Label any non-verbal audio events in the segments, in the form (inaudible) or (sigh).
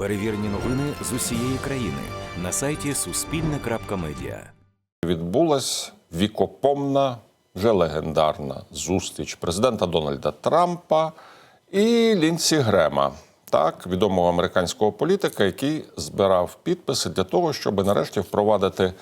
Перевірені новини з усієї країни на сайті Суспільне.Медіа. відбулась вікопомна, вже легендарна зустріч президента Дональда Трампа і Лінсі Грема, так, відомого американського політика, який збирав підписи для того, щоб нарешті впровадити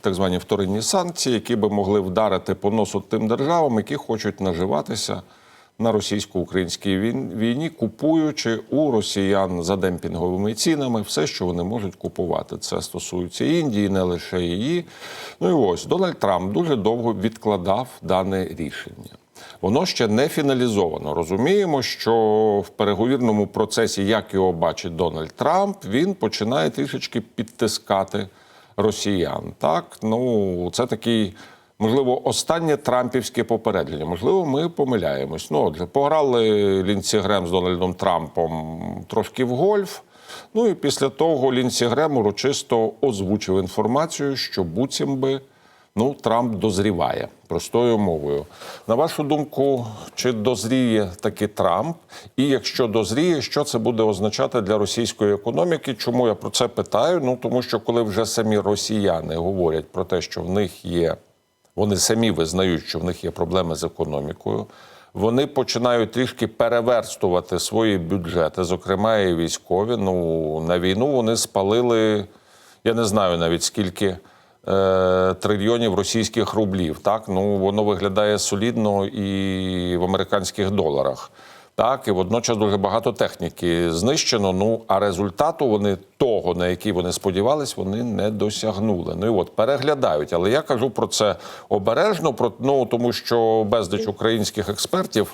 так звані вторинні санкції, які би могли вдарити по носу тим державам, які хочуть наживатися на російсько-українській війн- війні, купуючи у росіян за демпінговими цінами все, що вони можуть купувати. Це стосується Індії, не лише її. Ну і ось Дональд Трамп дуже довго відкладав дане рішення. Воно ще не фіналізовано. Розуміємо, що в переговірному процесі, як його бачить Дональд Трамп, він починає трішечки підтискати росіян. Так, ну це такий. Можливо, останнє трампівське попередження. Можливо, ми помиляємось. Ну, отже, пограли Лінсі Грем з Дональдом Трампом трошки в гольф. Ну і після того Лінсі Грем урочисто озвучив інформацію, що буцім би ну, Трамп дозріває простою мовою. На вашу думку, чи дозріє таки Трамп? І якщо дозріє, що це буде означати для російської економіки? Чому я про це питаю? Ну тому що коли вже самі росіяни говорять про те, що в них є вони самі визнають, що в них є проблеми з економікою. Вони починають трішки переверстувати свої бюджети, зокрема і військові. Ну на війну вони спалили, я не знаю навіть скільки е, трильйонів російських рублів. Так, ну воно виглядає солідно і в американських доларах. Так, і водночас дуже багато техніки знищено. Ну а результату вони того, на який вони сподівались, вони не досягнули. Ну і от переглядають. Але я кажу про це обережно, про ну тому, що безліч українських експертів.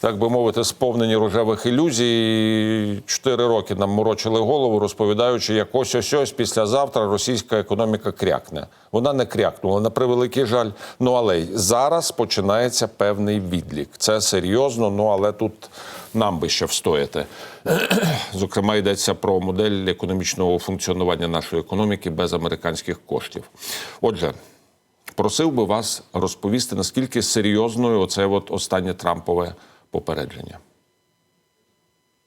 Так би мовити, сповнені рожевих ілюзій. Чотири роки нам морочили голову, розповідаючи, як ось ось ось післязавтра російська економіка крякне. Вона не крякнула на превеликий жаль. Ну але й зараз починається певний відлік. Це серйозно. Ну але тут нам би ще встояти. (clears throat) Зокрема, йдеться про модель економічного функціонування нашої економіки без американських коштів. Отже. Просив би вас розповісти, наскільки серйозною оце от останнє Трампове попередження.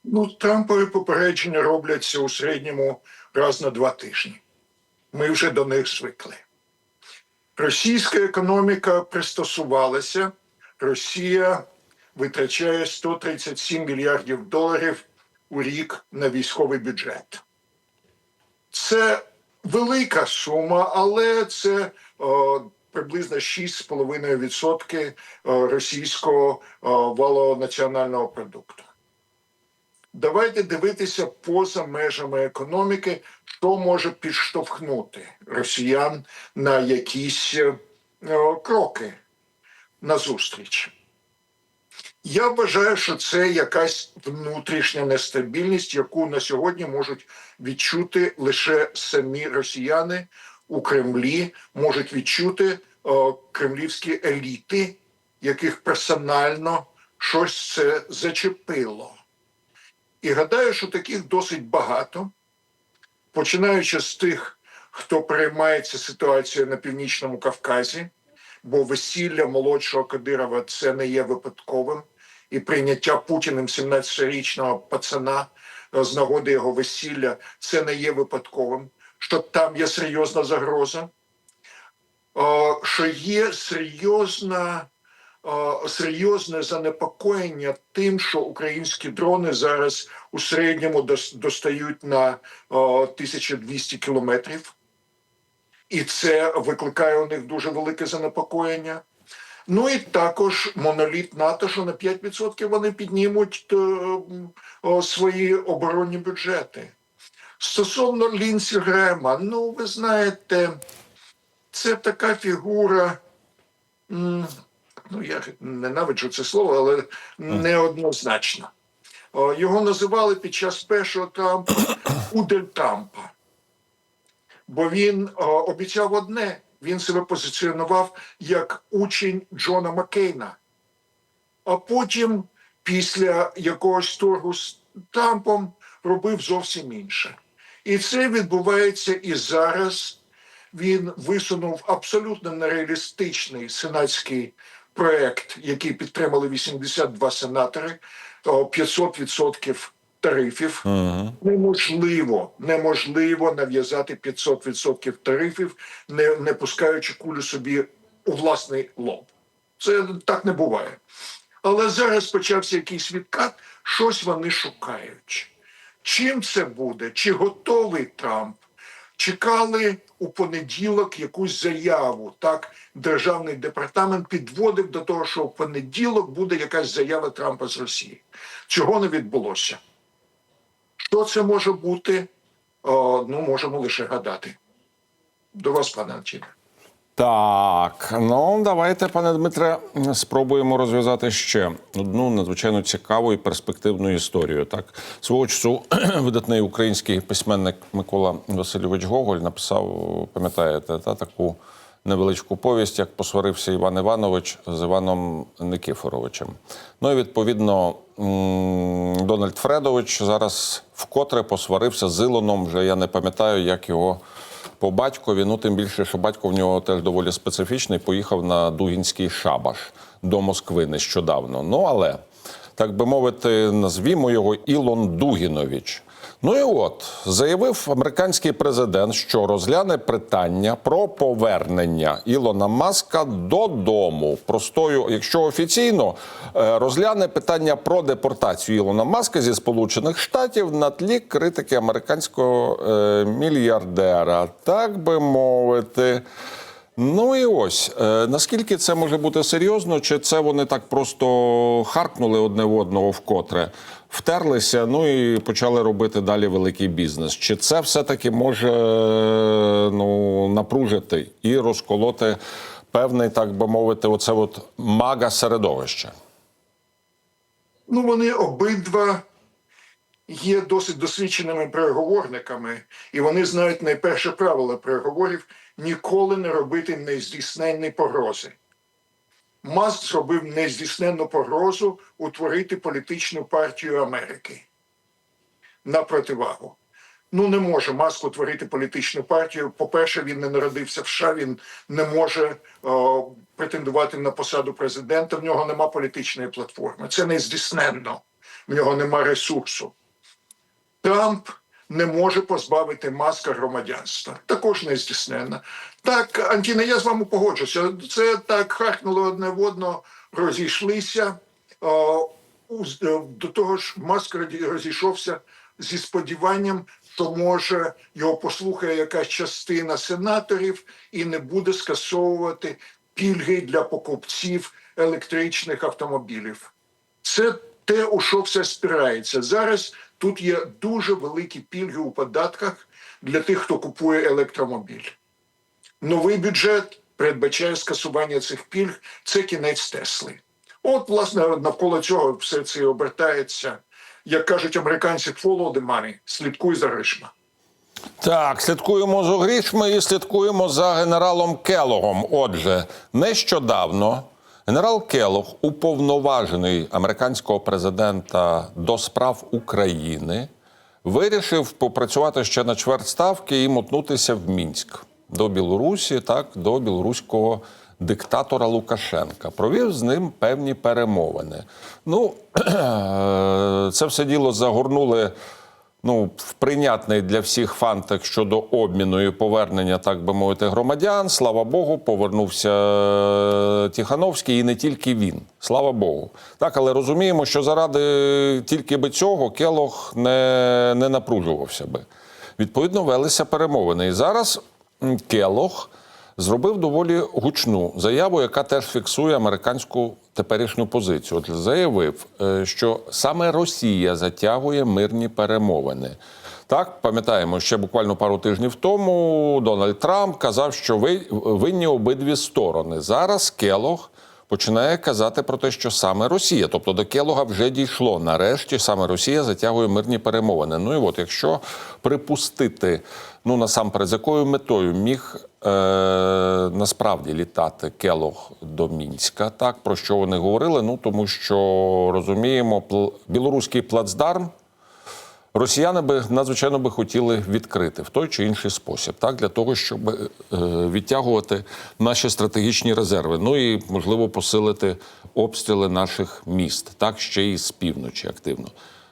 Ну, Трампові попередження робляться у середньому раз на два тижні. Ми вже до них звикли. Російська економіка пристосувалася. Росія витрачає 137 мільярдів доларів у рік на військовий бюджет. Це велика сума, але це о, приблизно 6,5% е, російського о, валового національного продукту. Давайте дивитися поза межами економіки, що може підштовхнути росіян на якісь е, е, кроки назустріч. Я вважаю, що це якась внутрішня нестабільність, яку на сьогодні можуть відчути лише самі росіяни у Кремлі, можуть відчути о, кремлівські еліти, яких персонально щось це зачепило. І гадаю, що таких досить багато, починаючи з тих, хто переймається ситуацією на північному Кавказі, бо весілля молодшого Кадирова це не є випадковим, і прийняття Путіним 17-річного пацана е, з нагоди його весілля це не є випадковим, що там є серйозна загроза, що є серйозна серйозне занепокоєння тим, що українські дрони зараз у середньому достають на е, 1200 кілометрів, і це викликає у них дуже велике занепокоєння. Ну і також моноліт НАТО, що на 5% вони піднімуть е, свої оборонні бюджети. Стосовно Лінсі Грема, ну ви знаєте, це така фігура. ну я ненавиджу це слово, але неоднозначно. Його називали під час першого Трампа (clears throat) Удель Трампа. Бо він обіцяв одне: він себе позиціонував як учень Джона Маккейна. А потім, після якогось торгу з Трампом, робив зовсім інше. І це відбувається і зараз. Він висунув абсолютно нереалістичний сенатський проект, який підтримали 82 сенатори, о, 500% тарифів. Неможливо, неможливо нав'язати 500% тарифів, не, не пускаючи кулю собі у власний лоб. Це так не буває. Але зараз почався якийсь відкат, щось вони шукають. Чим це буде? Чи готовий Трамп? Чекали у понеділок якусь заяву. Так, державний департамент підводив до того, що у понеділок буде якась заява Трампа з Росії. Цього не відбулося. Що це може бути? О, ну, можемо лише гадати. До вас, пане Антіне. Так, ну давайте, пане Дмитре, спробуємо розв'язати ще одну надзвичайно цікаву і перспективну історію. Так, свого часу (clears throat) видатний український письменник Микола Васильович Гоголь написав, пам'ятаєте, та таку невеличку повість, як посварився Іван Іванович з Іваном Никифоровичем. Ну і відповідно Дональд Фредович зараз вкотре посварився з Ілоном. Вже я не пам'ятаю, як його по батькові. Ну тим більше, що батько в нього теж доволі специфічний. Поїхав на Дугінський шабаш до Москви нещодавно. Ну але так би мовити, назвімо його Ілон Дугінович. Ну і от заявив американський президент, що розгляне питання про повернення Ілона Маска додому. Простою, якщо офіційно е, розгляне питання про депортацію Ілона Маска зі Сполучених Штатів на тлі критики американського е, мільярдера, так би мовити. Ну і ось е, наскільки це може бути серйозно, чи це вони так просто харкнули одне в одного вкотре, втерлися, ну і почали робити далі великий бізнес? Чи це все-таки може е, ну, напружити і розколоти певний, так би мовити, оце от мага середовище? Ну, вони обидва є досить досвідченими переговорниками, і вони знають найперше правило переговорів ніколи не робити нездійсненні погрози. Маск зробив нездійсненну погрозу утворити політичну партію Америки на противагу. Ну, не може Маск утворити політичну партію. По-перше, він не народився в США, він не може о, претендувати на посаду президента. В нього нема політичної платформи. Це нездійсненно. В нього нема ресурсу. Трамп не може позбавити маска громадянства. Також не здійсненно. Так, Антіне, я з вами погоджуся. Це так харкнуло одне в одно, розійшлися. О, е, До того ж, Маск розійшовся зі сподіванням, що може його послухає якась частина сенаторів і не буде скасовувати пільги для покупців електричних автомобілів. Це те, у що все спирається. Зараз тут є дуже великі пільги у податках для тих, хто купує електромобіль. Новий бюджет передбачає скасування цих пільг. Це кінець Тесли. От, власне, навколо цього все це і обертається. Як кажуть американці, follow the money, слідкуй за гришма. Так, слідкуємо за грішми і слідкуємо за генералом Келогом. Отже, нещодавно генерал Келог, уповноважений американського президента до справ України, вирішив попрацювати ще на чверть ставки і мотнутися в Мінськ до Білорусі, так, до білоруського диктатора Лукашенка. Провів з ним певні перемовини. Ну, (clears throat) це все діло загорнули ну, прийнятний для всіх фантик щодо обміну і повернення, так би мовити, громадян. Слава Богу, повернувся е, Тихановський і не тільки він. Слава Богу. Так, але розуміємо, що заради тільки би цього Келох не, не напружувався би. Відповідно, велися перемовини. І зараз Келох зробив доволі гучну заяву, яка теж фіксує американську теперішню позицію. От заявив, е, що саме Росія затягує мирні перемовини. Так, пам'ятаємо, ще буквально пару тижнів тому Дональд Трамп казав, що ви винні обидві сторони. Зараз Келох починає казати про те, що саме Росія, тобто до Келога вже дійшло. Нарешті саме Росія затягує мирні перемовини. Ну і от, якщо припустити, ну насамперед, з якою метою міг е, насправді літати Келог до Мінська, так про що вони говорили? Ну тому що розуміємо, білоруський плацдарм. Росіяни би надзвичайно би хотіли відкрити в той чи інший спосіб, так для того, щоб е, відтягувати наші стратегічні резерви. Ну і можливо посилити обстріли наших міст, так ще й з півночі активно.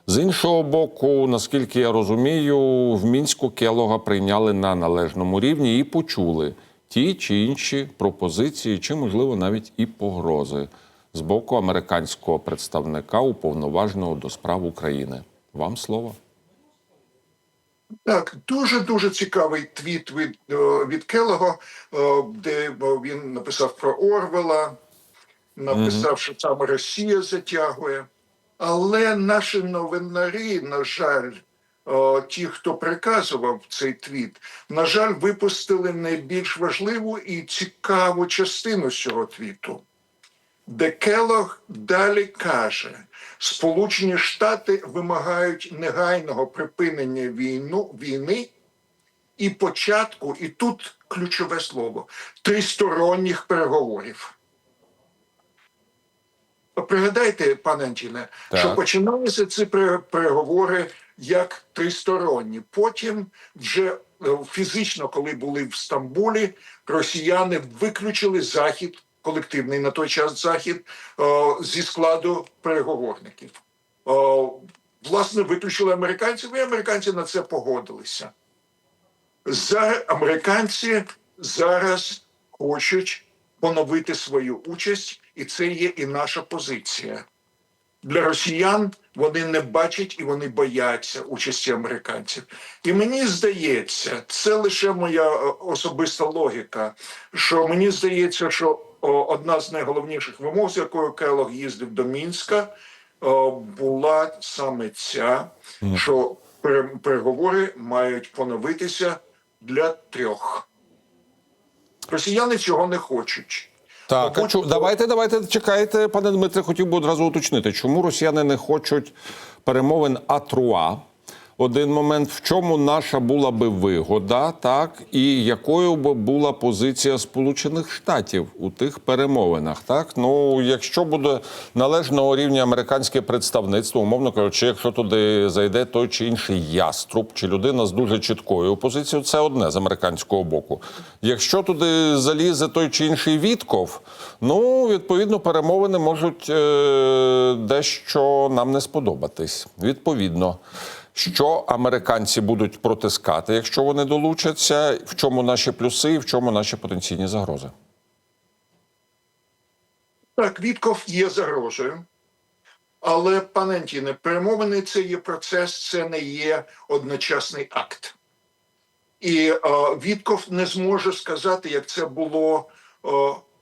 З іншого боку, наскільки я розумію, в мінську Келога прийняли на належному рівні і почули ті чи інші пропозиції, чи, можливо, навіть і погрози з боку американського представника уповноваженого до справ України. Вам слово. Так, дуже дуже цікавий твіт від, е, від Келого, е, де е, він написав про Орвела, написав, що саме Росія затягує. Але наші новинарі, на жаль, ті, хто приказував цей твіт, на жаль, випустили найбільш важливу і цікаву частину з цього твіту де Келог далі каже, Сполучені Штати вимагають негайного припинення війну, війни і початку, і тут ключове слово тристоронніх переговорів. Пригадайте, пане Антіне, Так. що починалися ці переговори як тристоронні. Потім вже е, фізично, коли були в Стамбулі, росіяни виключили захід, колективний на той час захід е, зі складу переговорників. Е, Власне, виключили американців, і американці на це погодилися. За американці зараз хочуть поновити свою участь, і це є і наша позиція. Для росіян вони не бачать і вони бояться участі американців. І мені здається, це лише моя е, особиста логіка. Що мені здається, що одна з найголовніших вимог, з якою Келог їздив до Мінська, була саме ця, що переговори мають поновитися для трьох. Росіяни цього не хочуть. Так, а чу- давайте, давайте чекайте, пане Дмитре, хотів би одразу уточнити, чому росіяни не хочуть перемовин Атруа. Один момент, в чому наша була би вигода, так і якою би була позиція Сполучених Штатів у тих перемовинах, так ну якщо буде належного рівня американське представництво, умовно кажучи, якщо туди зайде той чи інший яструб, чи людина з дуже чіткою позицією, це одне з американського боку. Якщо туди залізе той чи інший Вітков, ну відповідно перемовини можуть е, дещо нам не сподобатись. Відповідно. Що американці будуть протискати, якщо вони долучаться, в чому наші плюси і в чому наші потенційні загрози? Так, Вітков є загрозою. Але, пане Антіне, перемовини це є процес, це не є одночасний акт. І е, Вітков не зможе сказати, як це було. Е,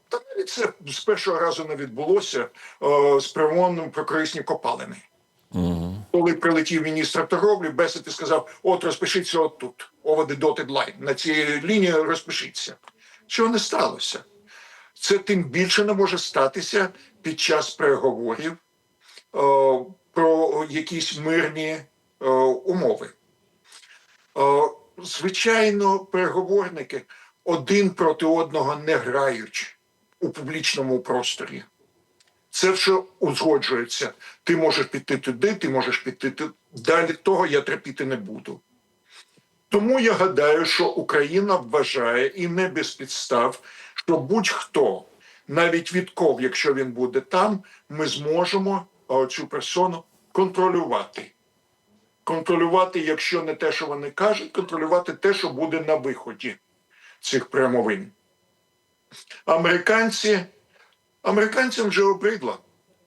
та навіть це з першого разу не відбулося е, з перемовинами про корисні копалини. Коли прилетів міністр торговлі, Бесет і сказав: от розпишіться от тут, over the dotted line, на цій лінії розпишіться. Чого не сталося? Це тим більше не може статися під час переговорів е, про якісь мирні е, умови. Е, звичайно, переговорники один проти одного не грають у публічному просторі. Це все узгоджується. Ти можеш піти туди, ти можеш піти туди. Далі того я терпіти не буду. Тому я гадаю, що Україна вважає і не без підстав, що будь-хто, навіть Вітков, якщо він буде там, ми зможемо цю персону контролювати. Контролювати, якщо не те, що вони кажуть, контролювати те, що буде на виході цих перемовин. Американці, американцям вже обридло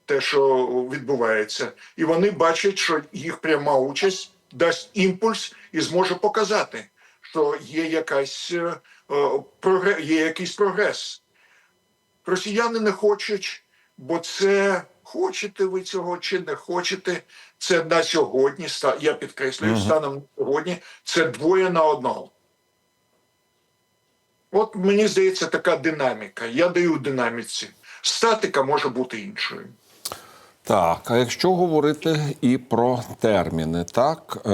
те, що відбувається, і вони бачать, що їх пряма участь дасть імпульс і зможе показати, що є якась е, е, є якийсь прогрес. Росіяни не хочуть, бо це хочете ви цього чи не хочете. Це на сьогодні, я підкреслюю, станом на сьогодні це двоє на одного. От мені здається, така динаміка. Я даю динаміці. Статика може бути іншою. Так, а якщо говорити і про терміни, так е,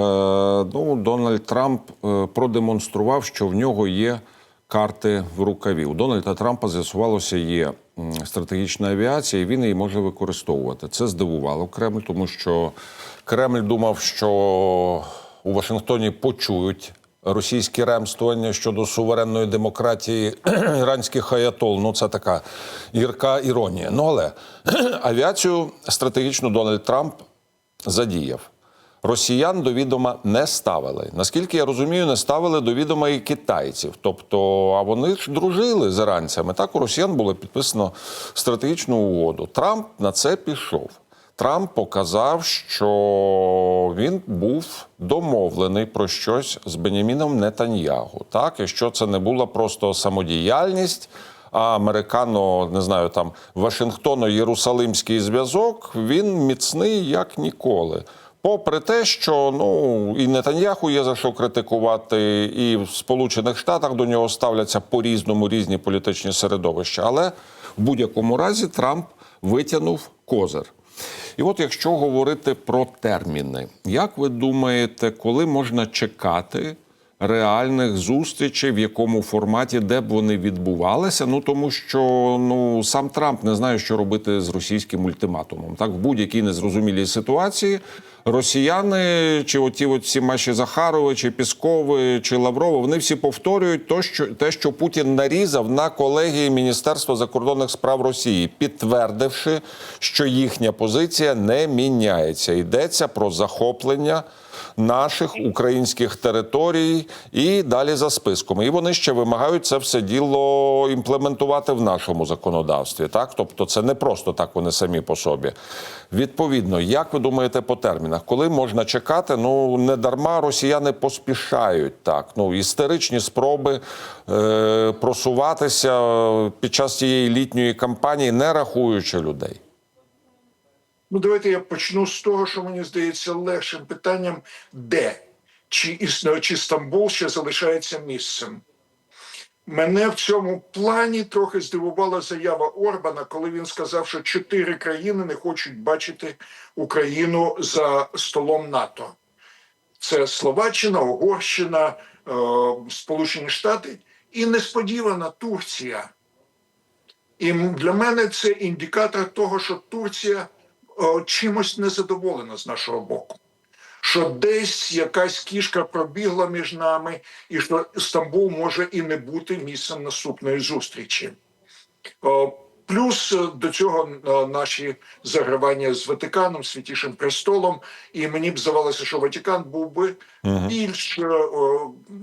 ну Дональд Трамп е, продемонстрував, що в нього є карти в рукаві. У Дональда Трампа з'ясувалося, є стратегічна авіація, і він її може використовувати. Це здивувало Кремль, тому що Кремль думав, що у Вашингтоні почують російські ремствування щодо суверенної демократії (clears throat) іранських аятол. Ну це така гірка іронія. Ну але (clears throat) авіацію стратегічно Дональд Трамп задіяв. росіян до відома не ставили. Наскільки я розумію, не ставили до відома і китайців. Тобто, а вони ж дружили з іранцями. Так у росіян було підписано стратегічну угоду. Трамп на це пішов. Трамп показав, що він був домовлений про щось з Беняміном Нетаньягу. Так, і що це не була просто самодіяльність, а американо, не знаю, там Вашингтоно-Єрусалимський зв'язок він міцний як ніколи. Попри те, що ну і Нетаньяху є за що критикувати, і в Сполучених Штатах до нього ставляться по різному різні політичні середовища. Але в будь-якому разі Трамп витягнув козир. І от якщо говорити про терміни, як ви думаєте, коли можна чекати реальних зустрічей, в якому форматі, де б вони відбувалися? Ну тому що ну сам Трамп не знає, що робити з російським ультиматумом. Так, в будь-якій незрозумілій ситуації росіяни, чи оті оці Маші Захарови, чи Піскови, чи Лаврови, вони всі повторюють то, що те, що Путін нарізав на колегії Міністерства закордонних справ Росії, підтвердивши, що їхня позиція не міняється. Йдеться про захоплення наших українських територій і далі за списком. І вони ще вимагають це все діло імплементувати в нашому законодавстві. Так, тобто, це не просто так вони самі по собі. Відповідно, як ви думаєте по термінах, коли можна чекати? Ну не дарма росіяни поспішають так. Ну істеричні спроби е, просуватися під час цієї літньої кампанії, не рахуючи людей. Ну, давайте я почну з того, що мені здається легшим питанням, де чи існує, чи Стамбул ще залишається місцем. Мене в цьому плані трохи здивувала заява Орбана, коли він сказав, що чотири країни не хочуть бачити Україну за столом НАТО. Це Словаччина, Угорщина, е, Сполучені Штати і несподівана Турція. І для мене це індикатор того, що Турція чимось незадоволена з нашого боку. Що десь якась кішка пробігла між нами, і що Стамбул може і не бути місцем наступної зустрічі. Е, Плюс е, до цього е, наші загравання з Ватиканом, Святішим престолом, і мені б здавалося, що Ватикан був би більш е, е,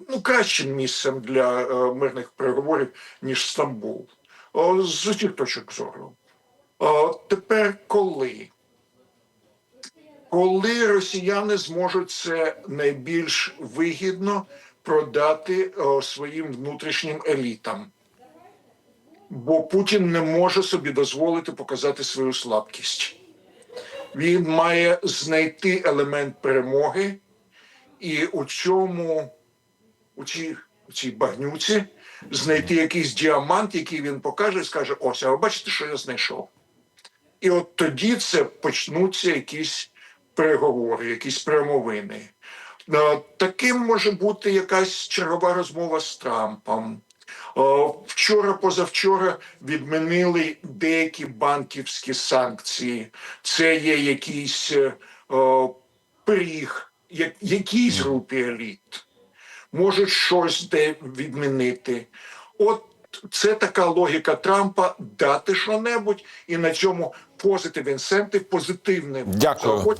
ну, кращим місцем для е, мирних переговорів, ніж Стамбул. З усіх точок зору. Тепер коли? Коли росіяни зможуть це найбільш вигідно продати о, своїм внутрішнім елітам? Бо Путін не може собі дозволити показати свою слабкість. Він має знайти елемент перемоги, і у цьому, у цій, у цій багнюці, знайти якийсь діамант, який він покаже, і скаже: ось, а ви бачите, що я знайшов. І от тоді це почнуться якісь переговори, якісь промовини. Е, Таким може бути якась чергова розмова з Трампом. Е, Вчора, позавчора відмінили деякі банківські санкції. Це є якийсь е, пиріг, якійсь групі еліт. Можуть щось де відмінити. От це така логіка Трампа дати що-небудь і на цьому позитив інсентив, позитивне Дякую.